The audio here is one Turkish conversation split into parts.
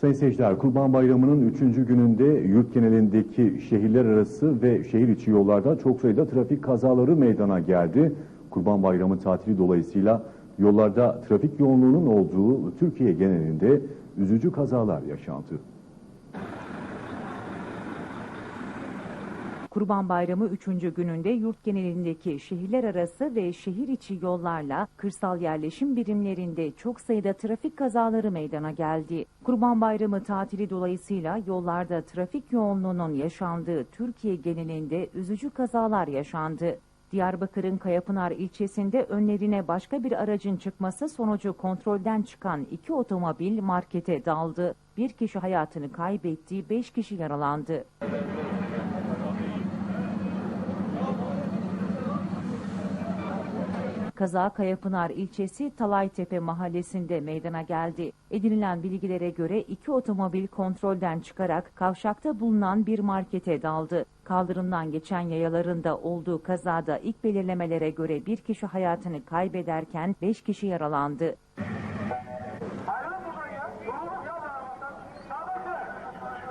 Sayın seyirciler, Kurban Bayramı'nın 3. gününde yurt genelindeki şehirler arası ve şehir içi yollarda çok sayıda trafik kazaları meydana geldi. Kurban Bayramı tatili dolayısıyla yollarda trafik yoğunluğunun olduğu Türkiye genelinde üzücü kazalar yaşandı. Kurban Bayramı 3. gününde yurt genelindeki şehirler arası ve şehir içi yollarla kırsal yerleşim birimlerinde çok sayıda trafik kazaları meydana geldi. Kurban Bayramı tatili dolayısıyla yollarda trafik yoğunluğunun yaşandığı Türkiye genelinde üzücü kazalar yaşandı. Diyarbakır'ın Kayapınar ilçesinde önlerine başka bir aracın çıkması sonucu kontrolden çıkan iki otomobil markete daldı. Bir kişi hayatını kaybetti, beş kişi yaralandı. Kaza Kayapınar ilçesi Talaytepe mahallesinde meydana geldi. Edinilen bilgilere göre iki otomobil kontrolden çıkarak kavşakta bulunan bir markete daldı. Kaldırımdan geçen yayalarında olduğu kazada ilk belirlemelere göre bir kişi hayatını kaybederken beş kişi yaralandı. Ayrılın buradan ya. Yorulduk ya beraberden. Sağdaki.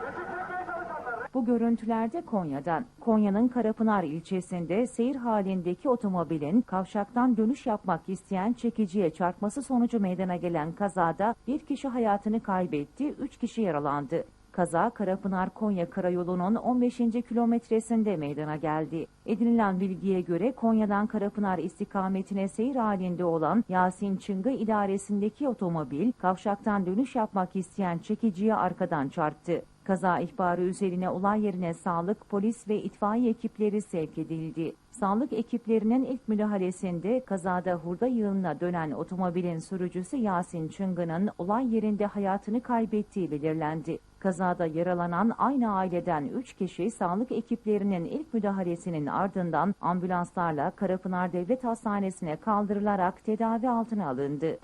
Resim çekmeye çalışanlar. Bu görüntülerde Konya'dan. Konya'nın Karapınar ilçesinde seyir halindeki otomobilin kavşaktan dönüş yapmak isteyen çekiciye çarpması sonucu meydana gelen kazada bir kişi hayatını kaybetti, üç kişi yaralandı. Kaza Karapınar Konya Karayolu'nun 15. kilometresinde meydana geldi. Edinilen bilgiye göre Konya'dan Karapınar istikametine seyir halinde olan Yasin Çıngı idaresindeki otomobil kavşaktan dönüş yapmak isteyen çekiciye arkadan çarptı. Kaza ihbarı üzerine olay yerine sağlık, polis ve itfaiye ekipleri sevk edildi. Sağlık ekiplerinin ilk müdahalesinde kazada hurda yığınına dönen otomobilin sürücüsü Yasin Çıngı'nın olay yerinde hayatını kaybettiği belirlendi. Kazada yaralanan aynı aileden 3 kişi sağlık ekiplerinin ilk müdahalesinin ardından ambulanslarla Karapınar Devlet Hastanesi'ne kaldırılarak tedavi altına alındı.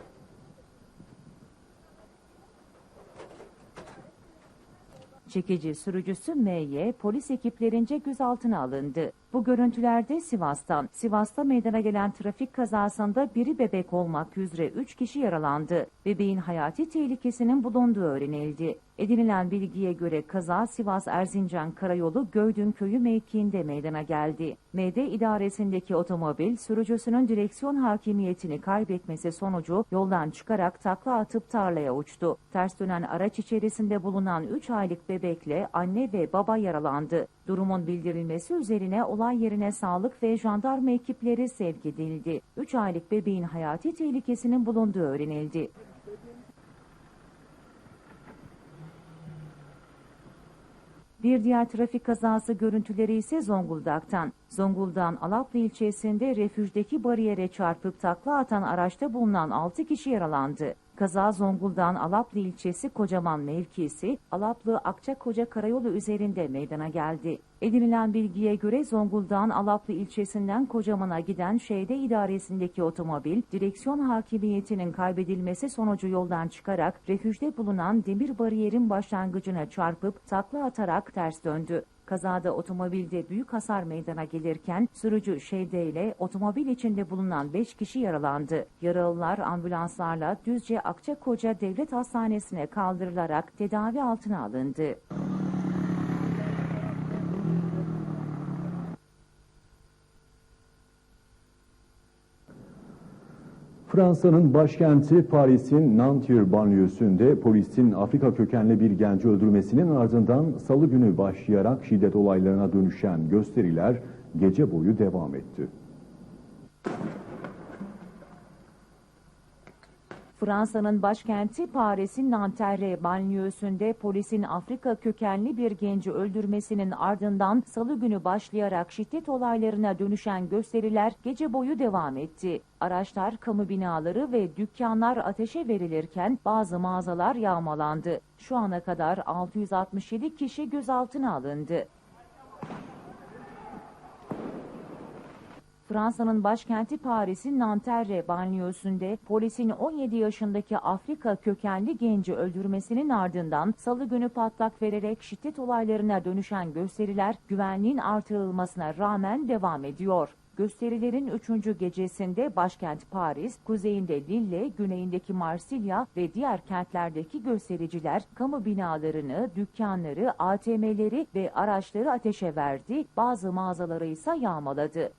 Çekici sürücüsü M'ye polis ekiplerince gözaltına alındı. Bu görüntülerde Sivas'tan. Sivas'ta meydana gelen trafik kazasında biri bebek olmak üzere 3 kişi yaralandı. Bebeğin hayati tehlikesinin bulunduğu öğrenildi. Edinilen bilgiye göre kaza Sivas Erzincan Karayolu Göydün Köyü mevkiinde meydana geldi. MD idaresindeki otomobil sürücüsünün direksiyon hakimiyetini kaybetmesi sonucu yoldan çıkarak takla atıp tarlaya uçtu. Ters dönen araç içerisinde bulunan 3 aylık bebekle anne ve baba yaralandı. Durumun bildirilmesi üzerine olay yerine sağlık ve jandarma ekipleri sevk edildi. 3 aylık bebeğin hayati tehlikesinin bulunduğu öğrenildi. Bir diğer trafik kazası görüntüleri ise Zonguldak'tan. Zonguldak'ın Alaplı ilçesinde refüjdeki bariyere çarpıp takla atan araçta bulunan 6 kişi yaralandı. Kaza Zonguldak'ın Alaplı ilçesi Kocaman mevkisi Alaplı Akçakoca Karayolu üzerinde meydana geldi. Edinilen bilgiye göre Zonguldak'ın Alaplı ilçesinden Kocaman'a giden Şeyde idaresindeki otomobil direksiyon hakimiyetinin kaybedilmesi sonucu yoldan çıkarak refüjde bulunan demir bariyerin başlangıcına çarpıp takla atarak ters döndü. Kazada otomobilde büyük hasar meydana gelirken sürücü Şeyde ile otomobil içinde bulunan 5 kişi yaralandı. Yaralılar ambulanslarla Düzce Akçakoca Devlet Hastanesi'ne kaldırılarak tedavi altına alındı. Fransa'nın başkenti Paris'in Nanterre banliyösünde polisin Afrika kökenli bir genci öldürmesinin ardından salı günü başlayarak şiddet olaylarına dönüşen gösteriler gece boyu devam etti. Fransa'nın başkenti Paris'in Nanterre banliyösünde polisin Afrika kökenli bir genci öldürmesinin ardından salı günü başlayarak şiddet olaylarına dönüşen gösteriler gece boyu devam etti. Araçlar, kamu binaları ve dükkanlar ateşe verilirken bazı mağazalar yağmalandı. Şu ana kadar 667 kişi gözaltına alındı. Fransa'nın başkenti Paris'in Nanterre banliyösünde polisin 17 yaşındaki Afrika kökenli genci öldürmesinin ardından salı günü patlak vererek şiddet olaylarına dönüşen gösteriler güvenliğin artırılmasına rağmen devam ediyor. Gösterilerin üçüncü gecesinde başkent Paris, kuzeyinde Lille, güneyindeki Marsilya ve diğer kentlerdeki göstericiler kamu binalarını, dükkanları, ATM'leri ve araçları ateşe verdi, bazı mağazaları ise yağmaladı.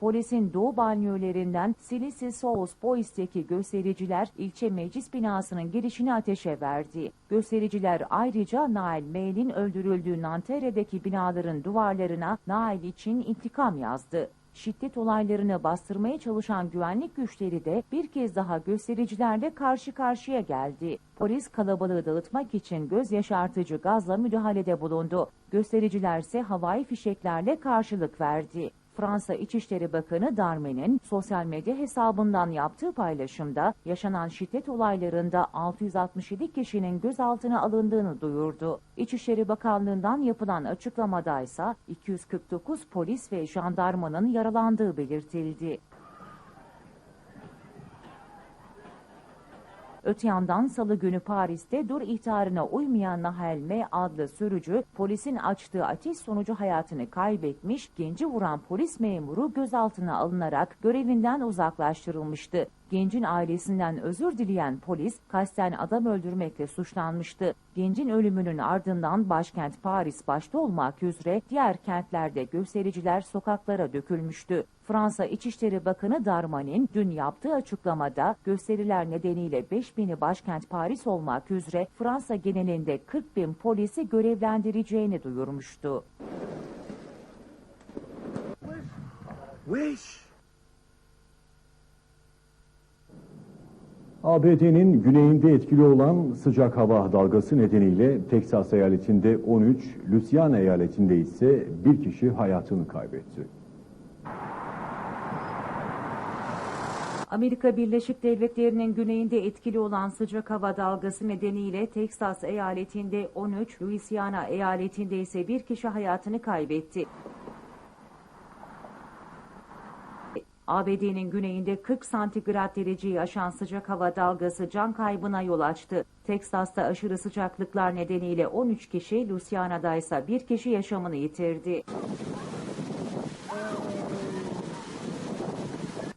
Polisin doğu banliyölerinden Silisi Sous Bois'teki göstericiler ilçe meclis binasının girişini ateşe verdi. Göstericiler ayrıca Nail Mey'nin öldürüldüğü Nanterre'deki binaların duvarlarına Nail için intikam yazdı. Şiddet olaylarını bastırmaya çalışan güvenlik güçleri de bir kez daha göstericilerle karşı karşıya geldi. Polis kalabalığı dağıtmak için göz yaşartıcı gazla müdahalede bulundu. Göstericiler ise havai fişeklerle karşılık verdi. Fransa İçişleri Bakanı Darmanin sosyal medya hesabından yaptığı paylaşımda yaşanan şiddet olaylarında 667 kişinin gözaltına alındığını duyurdu. İçişleri Bakanlığı'ndan yapılan açıklamada ise 249 polis ve jandarmanın yaralandığı belirtildi. Öte yandan salı günü Paris'te dur ihtarına uymayan Nahel M adlı sürücü polisin açtığı ateş sonucu hayatını kaybetmiş, genci vuran polis memuru gözaltına alınarak görevinden uzaklaştırılmıştı. Gencin ailesinden özür dileyen polis kasten adam öldürmekle suçlanmıştı. Gencin ölümünün ardından başkent Paris başta olmak üzere diğer kentlerde göstericiler sokaklara dökülmüştü. Fransa İçişleri Bakanı Darmanin dün yaptığı açıklamada gösteriler nedeniyle 5000'i başkent Paris olmak üzere Fransa genelinde 40 bin polisi görevlendireceğini duyurmuştu. Wish. ABD'nin güneyinde etkili olan sıcak hava dalgası nedeniyle Teksas eyaletinde 13, Louisiana eyaletinde ise bir kişi hayatını kaybetti. Amerika Birleşik Devletleri'nin güneyinde etkili olan sıcak hava dalgası nedeniyle Teksas eyaletinde 13, Louisiana eyaletinde ise bir kişi hayatını kaybetti. ABD'nin güneyinde 40 santigrat dereceyi aşan sıcak hava dalgası can kaybına yol açtı. Teksas'ta aşırı sıcaklıklar nedeniyle 13 kişi, Louisiana'da ise bir kişi yaşamını yitirdi.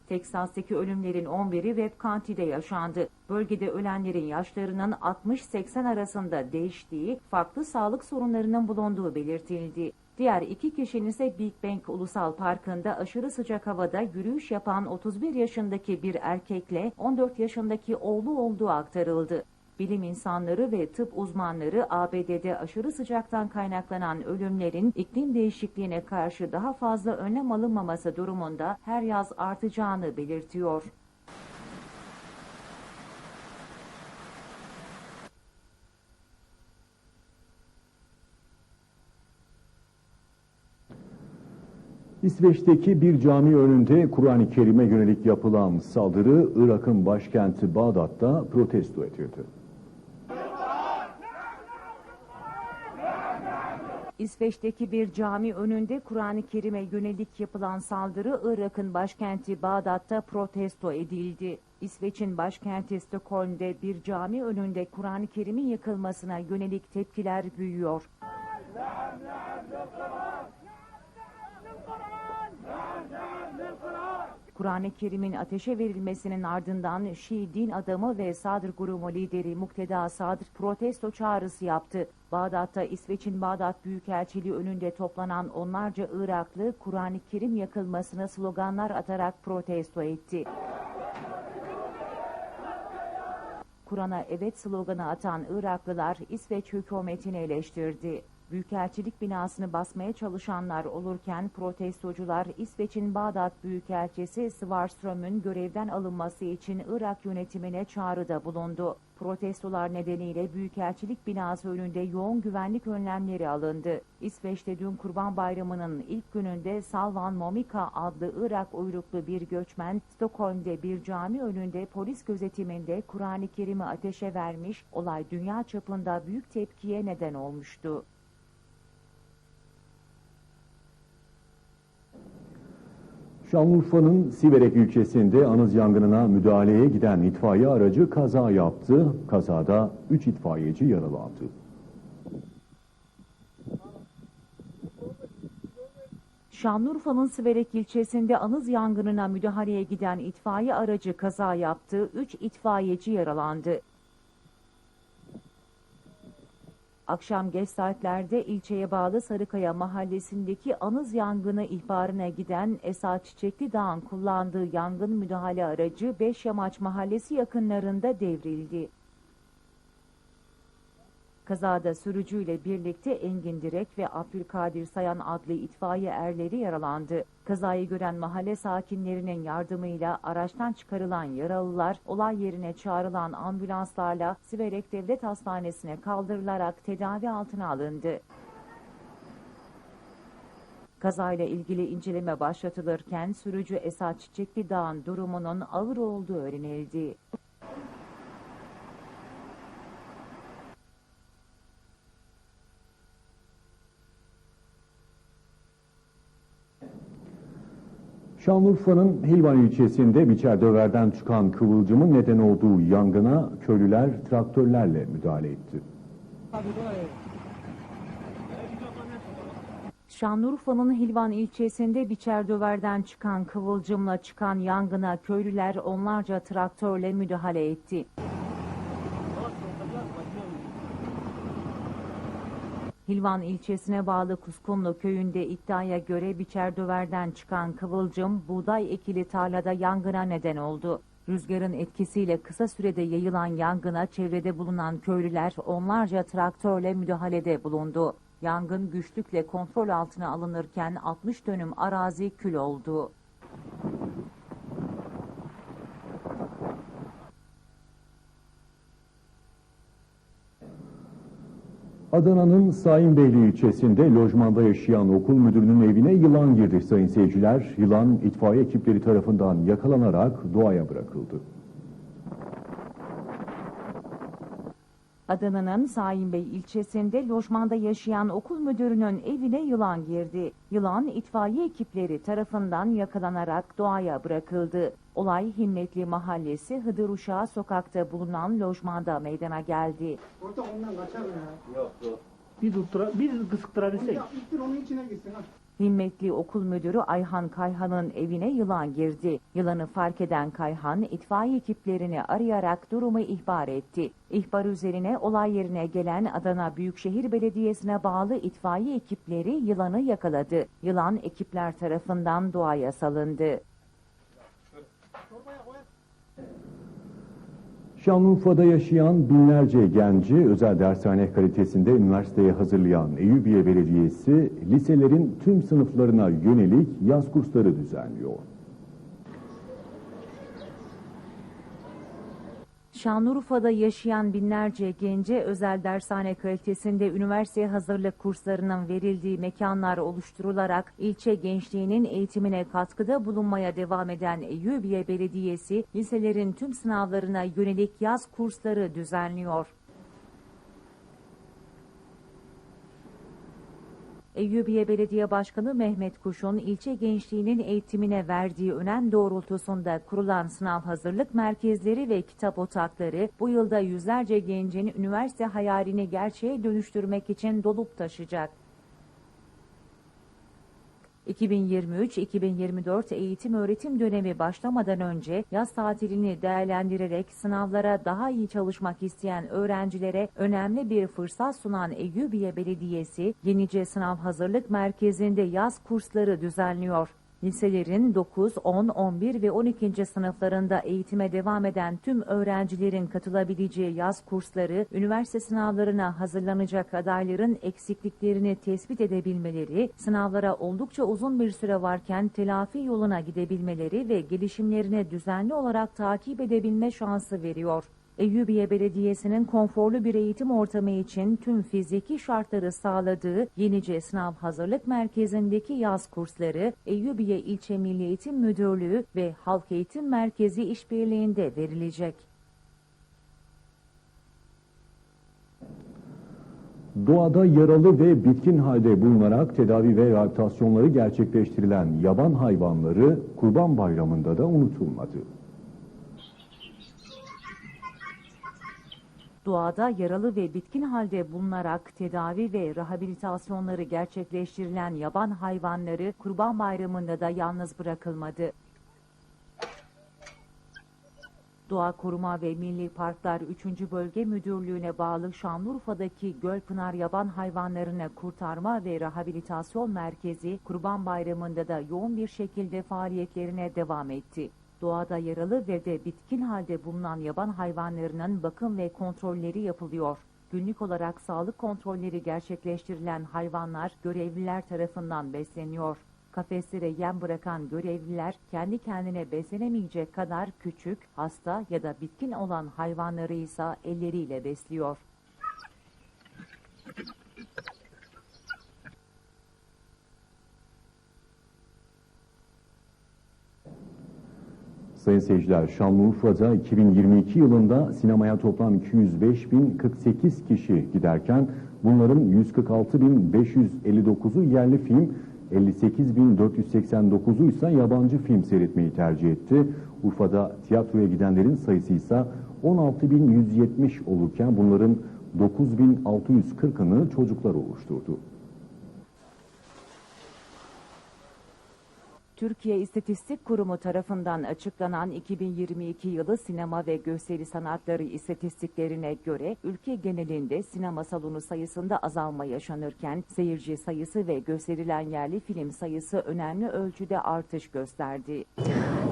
Teksas'taki ölümlerin 11'i Webb County'de yaşandı. Bölgede ölenlerin yaşlarının 60-80 arasında değiştiği, farklı sağlık sorunlarının bulunduğu belirtildi. Diğer iki kişinin ise Big Bang Ulusal Parkı'nda aşırı sıcak havada yürüyüş yapan 31 yaşındaki bir erkekle 14 yaşındaki oğlu olduğu aktarıldı. Bilim insanları ve tıp uzmanları ABD'de aşırı sıcaktan kaynaklanan ölümlerin iklim değişikliğine karşı daha fazla önlem alınmaması durumunda her yaz artacağını belirtiyor. İsveç'teki bir cami önünde Kur'an-ı Kerim'e yönelik yapılan saldırı Irak'ın başkenti Bağdat'ta protesto edildi. İsveç'teki bir cami önünde Kur'an-ı Kerim'e yönelik yapılan saldırı Irak'ın başkenti Bağdat'ta protesto edildi. İsveç'in başkenti Stockholm'de bir cami önünde Kur'an-ı Kerim'in yakılmasına yönelik tepkiler büyüyor. Kur'an-ı Kerim'in ateşe verilmesinin ardından Şii din adamı ve Sadr grubu lideri Mukteda Sadr protesto çağrısı yaptı. Bağdat'ta İsveç'in Bağdat Büyükelçiliği önünde toplanan onlarca Iraklı Kur'an-ı Kerim yakılmasına sloganlar atarak protesto etti. Kur'an'a evet sloganı atan Iraklılar İsveç hükümetini eleştirdi. Büyükelçilik binasını basmaya çalışanlar olurken protestocular İsveç'in Bağdat Büyükelçisi Svarström'ün görevden alınması için Irak yönetimine çağrıda bulundu. Protestolar nedeniyle Büyükelçilik binası önünde yoğun güvenlik önlemleri alındı. İsveç'te dün Kurban Bayramı'nın ilk gününde Salvan Momika adlı Irak uyruklu bir göçmen Stockholm'de bir cami önünde polis gözetiminde Kur'an-ı Kerim'i ateşe vermiş, olay dünya çapında büyük tepkiye neden olmuştu. Şanlıurfa'nın Siverek ilçesinde anız yangınına müdahaleye giden itfaiye aracı kaza yaptı. Kazada 3 itfaiyeci yaralandı. Şanlıurfa'nın Siverek ilçesinde anız yangınına müdahaleye giden itfaiye aracı kaza yaptı. 3 itfaiyeci yaralandı. Akşam geç saatlerde ilçeye bağlı Sarıkaya mahallesindeki anız yangını ihbarına giden Esat Çiçekli Dağ'ın kullandığı yangın müdahale aracı Beşyamaç mahallesi yakınlarında devrildi. Kazada sürücüyle birlikte Engin Direk ve Abdülkadir Sayan adlı itfaiye erleri yaralandı. Kazayı gören mahalle sakinlerinin yardımıyla araçtan çıkarılan yaralılar olay yerine çağrılan ambulanslarla Siverek Devlet Hastanesi'ne kaldırılarak tedavi altına alındı. Kazayla ilgili inceleme başlatılırken sürücü Esat Çiçekli Dağ'ın durumunun ağır olduğu öğrenildi. Şanlıurfa'nın Hilvan ilçesinde Biçerdöver'den çıkan kıvılcımın neden olduğu yangına köylüler traktörlerle müdahale etti. Şanlıurfa'nın Hilvan ilçesinde Biçerdöver'den çıkan kıvılcımla çıkan yangına köylüler onlarca traktörle müdahale etti. Hilvan ilçesine bağlı Kuskunlu köyünde iddiaya göre Biçerdöver'den çıkan kıvılcım buğday ekili tarlada yangına neden oldu. Rüzgarın etkisiyle kısa sürede yayılan yangına çevrede bulunan köylüler onlarca traktörle müdahalede bulundu. Yangın güçlükle kontrol altına alınırken 60 dönüm arazi kül oldu. Adana'nın Sayınbeyli ilçesinde lojmanda yaşayan okul müdürünün evine yılan girdi sayın seyirciler. Yılan itfaiye ekipleri tarafından yakalanarak doğaya bırakıldı. Adana'nın Saim ilçesinde lojmanda yaşayan okul müdürünün evine yılan girdi. Yılan itfaiye ekipleri tarafından yakalanarak doğaya bırakıldı. Olay Himmetli Mahallesi Hıdır Uşağı sokakta bulunan lojmanda meydana geldi. Orta ondan kaçar ya. Bir tuttura, bir kısıktırabilsek. Ya ittir onun içine gitsin ha. Himmetli okul müdürü Ayhan Kayhan'ın evine yılan girdi. Yılanı fark eden Kayhan itfaiye ekiplerini arayarak durumu ihbar etti. İhbar üzerine olay yerine gelen Adana Büyükşehir Belediyesi'ne bağlı itfaiye ekipleri yılanı yakaladı. Yılan ekipler tarafından doğaya salındı. Şanlıurfa'da yaşayan binlerce genci özel dershane kalitesinde üniversiteye hazırlayan Eyüpiye Belediyesi liselerin tüm sınıflarına yönelik yaz kursları düzenliyor. Şanlıurfa'da yaşayan binlerce gence özel dershane kalitesinde üniversiteye hazırlık kurslarının verildiği mekanlar oluşturularak ilçe gençliğinin eğitimine katkıda bulunmaya devam eden Eyyubiye Belediyesi liselerin tüm sınavlarına yönelik yaz kursları düzenliyor. Eyyubiye Belediye Başkanı Mehmet Kuş'un ilçe gençliğinin eğitimine verdiği önem doğrultusunda kurulan sınav hazırlık merkezleri ve kitap otakları bu yılda yüzlerce gencin üniversite hayalini gerçeğe dönüştürmek için dolup taşıyacak. 2023-2024 eğitim öğretim dönemi başlamadan önce yaz tatilini değerlendirerek sınavlara daha iyi çalışmak isteyen öğrencilere önemli bir fırsat sunan Eyyubiye Belediyesi, Yenice Sınav Hazırlık Merkezi'nde yaz kursları düzenliyor. Liselerin 9, 10, 11 ve 12. sınıflarında eğitime devam eden tüm öğrencilerin katılabileceği yaz kursları, üniversite sınavlarına hazırlanacak adayların eksikliklerini tespit edebilmeleri, sınavlara oldukça uzun bir süre varken telafi yoluna gidebilmeleri ve gelişimlerini düzenli olarak takip edebilme şansı veriyor. Eyyubiye Belediyesi'nin konforlu bir eğitim ortamı için tüm fiziki şartları sağladığı Yenice Sınav Hazırlık Merkezi'ndeki yaz kursları Eyyubiye İlçe Milli Eğitim Müdürlüğü ve Halk Eğitim Merkezi işbirliğinde verilecek. Doğada yaralı ve bitkin halde bulunarak tedavi ve rehabilitasyonları gerçekleştirilen yaban hayvanları Kurban Bayramı'nda da unutulmadı. Doğada yaralı ve bitkin halde bulunarak tedavi ve rehabilitasyonları gerçekleştirilen yaban hayvanları Kurban Bayramı'nda da yalnız bırakılmadı. Doğa Koruma ve Milli Parklar 3. Bölge Müdürlüğü'ne bağlı Şanlıurfa'daki Gölpınar Yaban Hayvanlarını Kurtarma ve Rehabilitasyon Merkezi Kurban Bayramı'nda da yoğun bir şekilde faaliyetlerine devam etti. Doğada yaralı ve de bitkin halde bulunan yaban hayvanlarının bakım ve kontrolleri yapılıyor. Günlük olarak sağlık kontrolleri gerçekleştirilen hayvanlar görevliler tarafından besleniyor. Kafeslere yem bırakan görevliler kendi kendine beslenemeyecek kadar küçük, hasta ya da bitkin olan hayvanları ise elleriyle besliyor. Sayın seyirciler, Şanlıurfa'da 2022 yılında sinemaya toplam 205.048 kişi giderken bunların 146.559'u yerli film, 58.489'u ise yabancı film seyretmeyi tercih etti. Urfa'da tiyatroya gidenlerin sayısı ise 16.170 olurken bunların 9.640'ını çocuklar oluşturdu. Türkiye İstatistik Kurumu tarafından açıklanan 2022 yılı sinema ve gösteri sanatları istatistiklerine göre ülke genelinde sinema salonu sayısında azalma yaşanırken seyirci sayısı ve gösterilen yerli film sayısı önemli ölçüde artış gösterdi.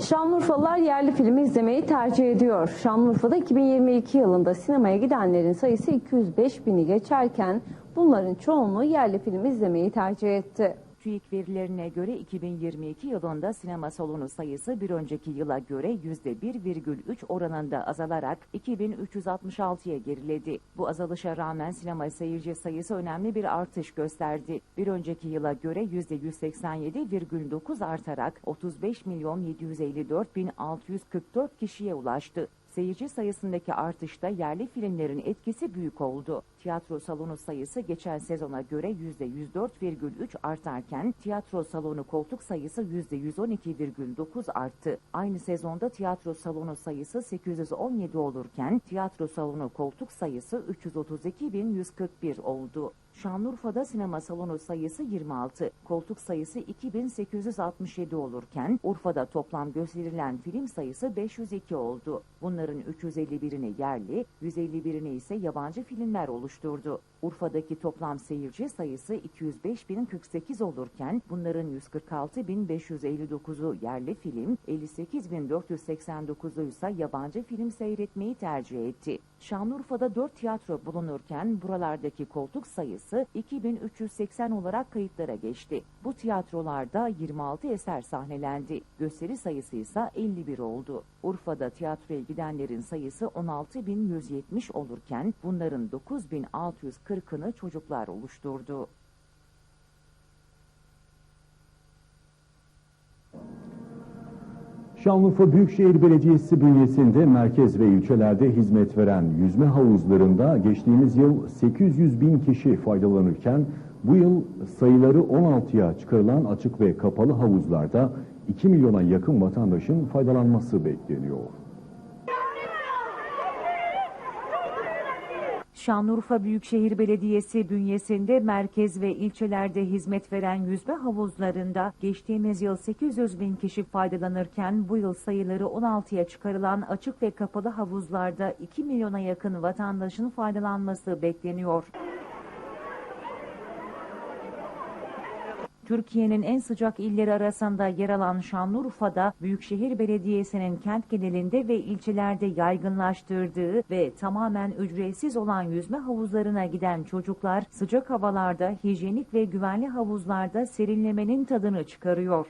Şanlıurfalılar yerli filmi izlemeyi tercih ediyor. Şanlıurfa'da 2022 yılında sinemaya gidenlerin sayısı 205 bini geçerken bunların çoğunluğu yerli film izlemeyi tercih etti. TÜİK verilerine göre 2022 yılında sinema salonu sayısı bir önceki yıla göre %1,3 oranında azalarak 2366'ya geriledi. Bu azalışa rağmen sinema seyirci sayısı önemli bir artış gösterdi. Bir önceki yıla göre %187,9 artarak 35 milyon 754 bin 644 kişiye ulaştı. Seyirci sayısındaki artışta yerli filmlerin etkisi büyük oldu. Tiyatro salonu sayısı geçen sezona göre %104,3 artarken tiyatro salonu koltuk sayısı %112,9 arttı. Aynı sezonda tiyatro salonu sayısı 817 olurken tiyatro salonu koltuk sayısı 332.141 oldu. Şanlıurfa'da sinema salonu sayısı 26, koltuk sayısı 2867 olurken Urfa'da toplam gösterilen film sayısı 502 oldu. Bunların 351'ini yerli, 151'ini ise yabancı filmler oluşturdu. Urfa'daki toplam seyirci sayısı 205.048 olurken bunların 146.559'u yerli film, 58.489'u ise yabancı film seyretmeyi tercih etti. Şanlıurfa'da 4 tiyatro bulunurken buralardaki koltuk sayısı 2380 olarak kayıtlara geçti. Bu tiyatrolarda 26 eser sahnelendi. Gösteri sayısı ise 51 oldu. Urfa'da tiyatroya gidenlerin sayısı 16.170 olurken bunların 9.640'ını çocuklar oluşturdu. Şanlıurfa Büyükşehir Belediyesi bünyesinde merkez ve ilçelerde hizmet veren yüzme havuzlarında geçtiğimiz yıl 800 bin kişi faydalanırken bu yıl sayıları 16'ya çıkarılan açık ve kapalı havuzlarda 2 milyona yakın vatandaşın faydalanması bekleniyor. Şanlıurfa Büyükşehir Belediyesi bünyesinde merkez ve ilçelerde hizmet veren yüzme havuzlarında geçtiğimiz yıl 800 bin kişi faydalanırken bu yıl sayıları 16'ya çıkarılan açık ve kapalı havuzlarda 2 milyona yakın vatandaşın faydalanması bekleniyor. Türkiye'nin en sıcak illeri arasında yer alan Şanlıurfa'da Büyükşehir Belediyesi'nin kent genelinde ve ilçelerde yaygınlaştırdığı ve tamamen ücretsiz olan yüzme havuzlarına giden çocuklar sıcak havalarda hijyenik ve güvenli havuzlarda serinlemenin tadını çıkarıyor.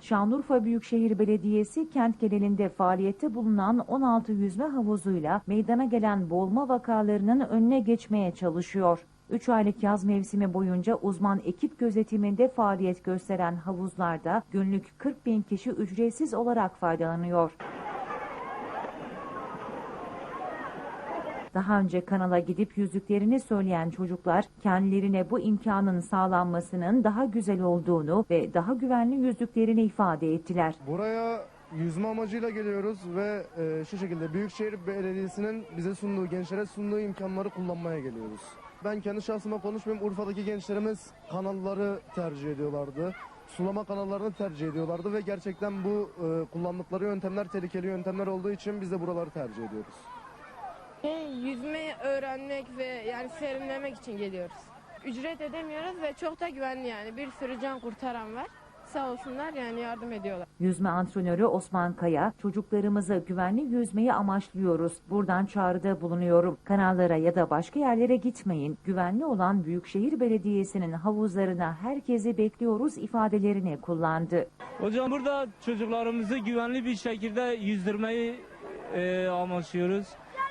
Şanlıurfa Büyükşehir Belediyesi kent genelinde faaliyette bulunan 16 yüzme havuzuyla meydana gelen boğulma vakalarının önüne geçmeye çalışıyor. 3 aylık yaz mevsimi boyunca uzman ekip gözetiminde faaliyet gösteren havuzlarda günlük 40 bin kişi ücretsiz olarak faydalanıyor. Daha önce kanala gidip yüzdüklerini söyleyen çocuklar kendilerine bu imkanın sağlanmasının daha güzel olduğunu ve daha güvenli yüzdüklerini ifade ettiler. Buraya yüzme amacıyla geliyoruz ve e, şu şekilde Büyükşehir Belediyesi'nin bize sunduğu, gençlere sunduğu imkanları kullanmaya geliyoruz. Ben kendi şahsıma konuşmayayım. Urfa'daki gençlerimiz kanalları tercih ediyorlardı. Sulama kanallarını tercih ediyorlardı ve gerçekten bu e, kullandıkları yöntemler tehlikeli yöntemler olduğu için biz de buraları tercih ediyoruz. Yüzmeyi öğrenmek ve yani serinlemek için geliyoruz. Ücret ödemiyoruz ve çok da güvenli yani. Bir sürü can kurtaran var. Sağ olsunlar yani yardım ediyorlar. Yüzme antrenörü Osman Kaya, çocuklarımızı güvenli yüzmeyi amaçlıyoruz. Buradan çağrıda bulunuyorum. Kanallara ya da başka yerlere gitmeyin. Güvenli olan Büyükşehir Belediyesi'nin havuzlarına herkesi bekliyoruz ifadelerini kullandı. Hocam burada çocuklarımızı güvenli bir şekilde yüzdürmeyi e, amaçlıyoruz.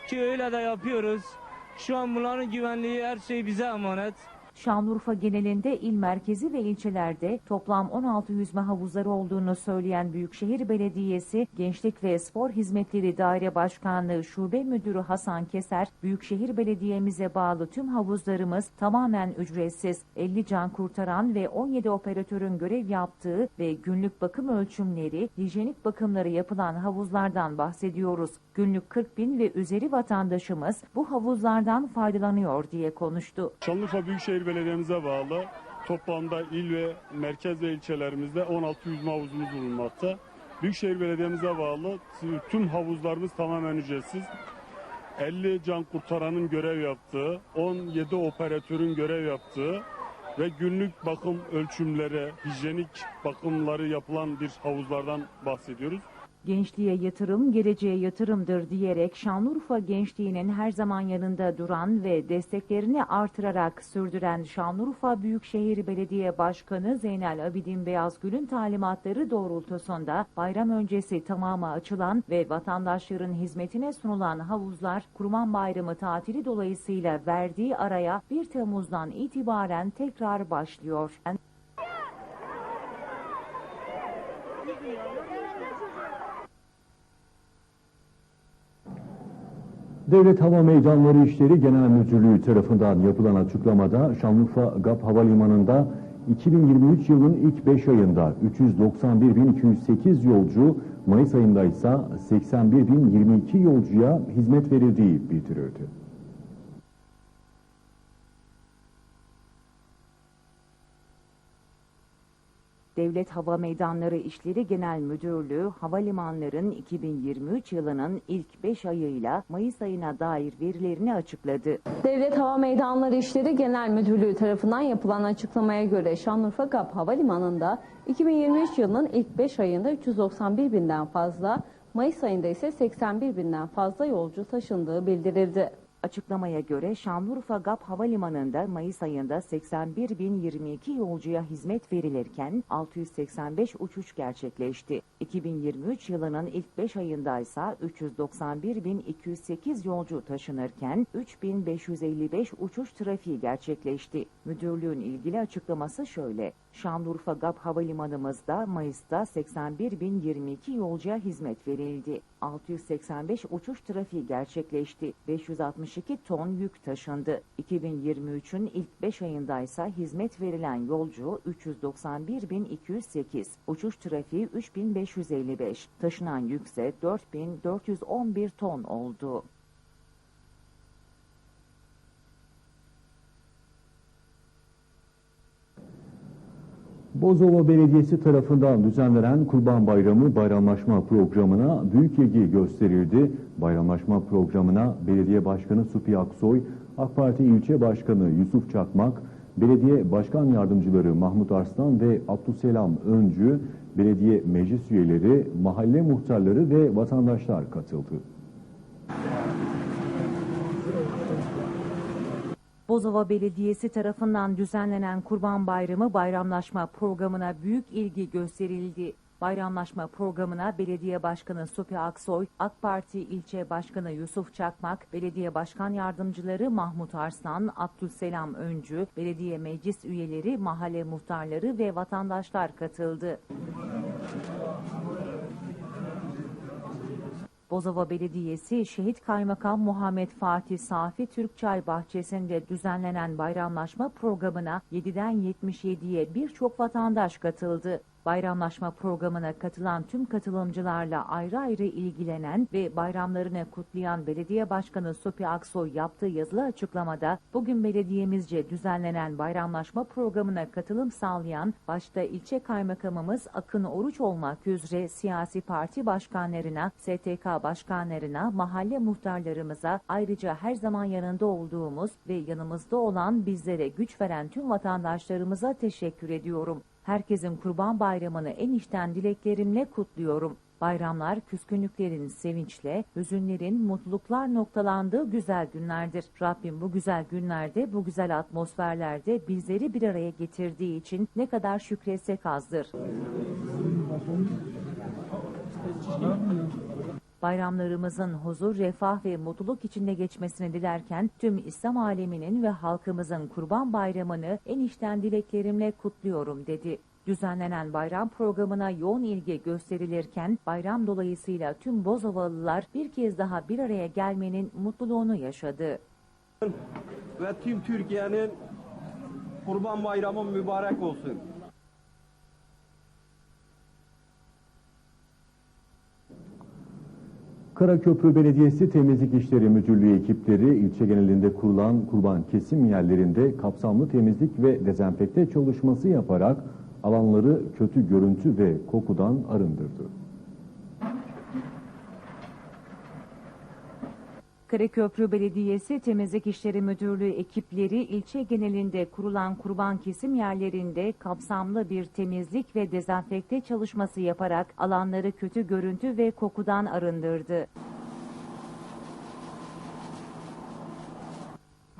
Ki öyle de yapıyoruz. Şu an bunların güvenliği her şey bize emanet. Şanlıurfa genelinde il merkezi ve ilçelerde toplam 16 yüzme havuzları olduğunu söyleyen Büyükşehir Belediyesi Gençlik ve Spor Hizmetleri Daire Başkanlığı Şube Müdürü Hasan Keser, Büyükşehir Belediye'mize bağlı tüm havuzlarımız tamamen ücretsiz. 50 can kurtaran ve 17 operatörün görev yaptığı ve günlük bakım ölçümleri, hijyenik bakımları yapılan havuzlardan bahsediyoruz. Günlük 40 bin ve üzeri vatandaşımız bu havuzlardan faydalanıyor diye konuştu. Şanlıurfa Büyükşehir Belediye'mize bağlı toplamda il ve merkez ve ilçelerimizde 16 yüzme havuzumuz bulunmakta. Büyükşehir Belediye'mize bağlı tüm havuzlarımız tamamen ücretsiz. 50 can kurtaranın görev yaptığı, 17 operatörün görev yaptığı ve günlük bakım ölçümleri, hijyenik bakımları yapılan bir havuzlardan bahsediyoruz. Gençliğe yatırım, geleceğe yatırımdır diyerek Şanlıurfa gençliğinin her zaman yanında duran ve desteklerini artırarak sürdüren Şanlıurfa Büyükşehir Belediye Başkanı Zeynel Abidin Beyazgül'ün talimatları doğrultusunda bayram öncesi tamama açılan ve vatandaşların hizmetine sunulan havuzlar Kurban Bayramı tatili dolayısıyla verdiği araya 1 Temmuz'dan itibaren tekrar başlıyor. Devlet Hava Meydanları İşleri Genel Müdürlüğü tarafından yapılan açıklamada Şanlıurfa GAP Havalimanı'nda 2023 yılının ilk 5 ayında 391.208 yolcu, Mayıs ayında ise 81.022 yolcuya hizmet verildiği bildirildi. Devlet Hava Meydanları İşleri Genel Müdürlüğü havalimanların 2023 yılının ilk 5 ayıyla Mayıs ayına dair verilerini açıkladı. Devlet Hava Meydanları İşleri Genel Müdürlüğü tarafından yapılan açıklamaya göre Şanlıurfa GAP Havalimanı'nda 2023 yılının ilk 5 ayında 391 binden fazla, Mayıs ayında ise 81 binden fazla yolcu taşındığı bildirildi. Açıklamaya göre Şanlıurfa GAP Havalimanı'nda Mayıs ayında 81.022 yolcuya hizmet verilirken 685 uçuş gerçekleşti. 2023 yılının ilk 5 ayında ise 391.208 yolcu taşınırken 3.555 uçuş trafiği gerçekleşti. Müdürlüğün ilgili açıklaması şöyle. Şanlıurfa GAP Havalimanımızda Mayıs'ta 81.022 yolcuya hizmet verildi. 685 uçuş trafiği gerçekleşti. 562 ton yük taşındı. 2023'ün ilk 5 ayında ise hizmet verilen yolcu 391.208, uçuş trafiği 3.555, taşınan yükse 4.411 ton oldu. Bozova Belediyesi tarafından düzenlenen Kurban Bayramı bayramlaşma programına büyük ilgi gösterildi. Bayramlaşma programına Belediye Başkanı Supi Aksoy, AK Parti İlçe Başkanı Yusuf Çakmak, Belediye Başkan Yardımcıları Mahmut Arslan ve Abdüselam Öncü, belediye meclis üyeleri, mahalle muhtarları ve vatandaşlar katıldı. Bozova Belediyesi tarafından düzenlenen Kurban Bayramı bayramlaşma programına büyük ilgi gösterildi. Bayramlaşma programına Belediye Başkanı Supi Aksoy, AK Parti İlçe Başkanı Yusuf Çakmak, Belediye Başkan Yardımcıları Mahmut Arslan, Abdüsselam Öncü, Belediye Meclis üyeleri, mahalle muhtarları ve vatandaşlar katıldı. Bozova Belediyesi Şehit Kaymakam Muhammed Fatih Safi Türkçay Bahçesi'nde düzenlenen bayramlaşma programına 7'den 77'ye birçok vatandaş katıldı. Bayramlaşma programına katılan tüm katılımcılarla ayrı ayrı ilgilenen ve bayramlarını kutlayan Belediye Başkanı Sopi Aksoy yaptığı yazılı açıklamada bugün belediyemizce düzenlenen bayramlaşma programına katılım sağlayan başta ilçe kaymakamımız Akın Oruç olmak üzere siyasi parti başkanlarına, STK başkanlarına, mahalle muhtarlarımıza ayrıca her zaman yanında olduğumuz ve yanımızda olan bizlere güç veren tüm vatandaşlarımıza teşekkür ediyorum. Herkesin Kurban Bayramı'nı en içten dileklerimle kutluyorum. Bayramlar küskünlüklerin sevinçle, hüzünlerin mutluluklar noktalandığı güzel günlerdir. Rabbim bu güzel günlerde, bu güzel atmosferlerde bizleri bir araya getirdiği için ne kadar şükretsek azdır. Bayramlarımızın huzur, refah ve mutluluk içinde geçmesini dilerken tüm İslam aleminin ve halkımızın Kurban Bayramı'nı en içten dileklerimle kutluyorum dedi. Düzenlenen bayram programına yoğun ilgi gösterilirken bayram dolayısıyla tüm Bozovalılar bir kez daha bir araya gelmenin mutluluğunu yaşadı. ve tüm Türkiye'nin Kurban Bayramı mübarek olsun. Karaköprü Belediyesi Temizlik İşleri Müdürlüğü ekipleri ilçe genelinde kurulan kurban kesim yerlerinde kapsamlı temizlik ve dezenfekte çalışması yaparak alanları kötü görüntü ve kokudan arındırdı. Karaköprü Belediyesi Temizlik İşleri Müdürlüğü ekipleri ilçe genelinde kurulan kurban kesim yerlerinde kapsamlı bir temizlik ve dezenfekte çalışması yaparak alanları kötü görüntü ve kokudan arındırdı.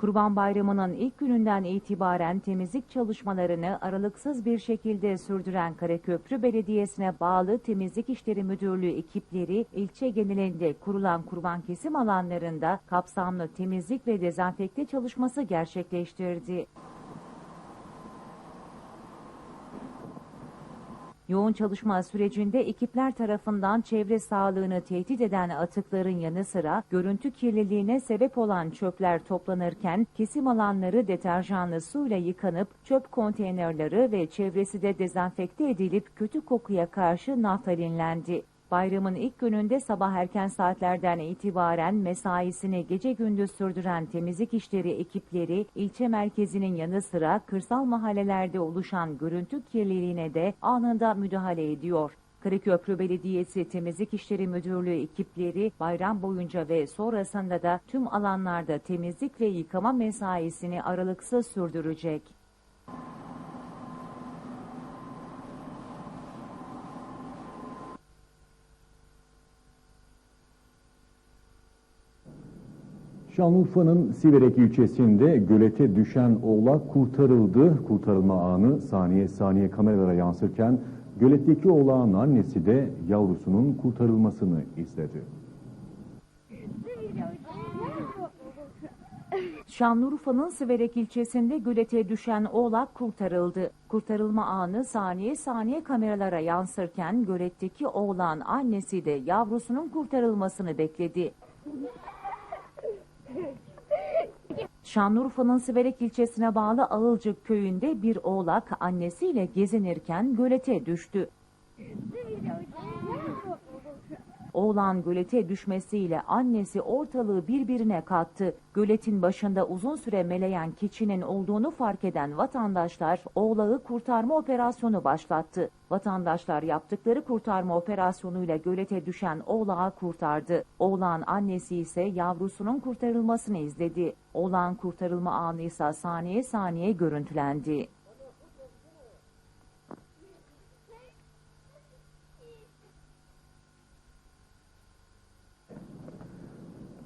Kurban Bayramı'nın ilk gününden itibaren temizlik çalışmalarını aralıksız bir şekilde sürdüren Karaköprü Belediyesi'ne bağlı Temizlik İşleri Müdürlüğü ekipleri ilçe genelinde kurulan kurban kesim alanlarında kapsamlı temizlik ve dezenfekte çalışması gerçekleştirdi. Yoğun çalışma sürecinde ekipler tarafından çevre sağlığını tehdit eden atıkların yanı sıra görüntü kirliliğine sebep olan çöpler toplanırken kesim alanları deterjanlı suyla yıkanıp çöp konteynerleri ve çevresi de dezenfekte edilip kötü kokuya karşı naftalinlendi. Bayramın ilk gününde sabah erken saatlerden itibaren mesaisini gece gündüz sürdüren temizlik işleri ekipleri ilçe merkezinin yanı sıra kırsal mahallelerde oluşan görüntü kirliliğine de anında müdahale ediyor. Karaköprü Belediyesi Temizlik İşleri Müdürlüğü ekipleri bayram boyunca ve sonrasında da tüm alanlarda temizlik ve yıkama mesaisini aralıksız sürdürecek. Şanlıurfa'nın Siverek ilçesinde gölete düşen oğlak kurtarıldı. Kurtarılma anı saniye saniye kameralara yansırken göletteki oğlağın annesi de yavrusunun kurtarılmasını istedi. Şanlıurfa'nın Siverek ilçesinde gölete düşen oğlak kurtarıldı. Kurtarılma anı saniye saniye kameralara yansırken göletteki oğlan annesi de yavrusunun kurtarılmasını bekledi. Şanlıurfa'nın Siverek ilçesine bağlı Ağılcık köyünde bir oğlak annesiyle gezinirken gölete düştü. Oğlan gölete düşmesiyle annesi ortalığı birbirine kattı. Göletin başında uzun süre meleyen keçinin olduğunu fark eden vatandaşlar oğlağı kurtarma operasyonu başlattı. Vatandaşlar yaptıkları kurtarma operasyonuyla gölete düşen oğlağı kurtardı. Oğlan annesi ise yavrusunun kurtarılmasını izledi. Oğlan kurtarılma anı ise saniye saniye görüntülendi.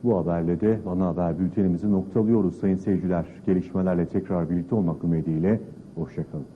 Bu haberle de ana haber bültenimizi noktalıyoruz sayın seyirciler. Gelişmelerle tekrar birlikte olmak ümidiyle. Hoşçakalın.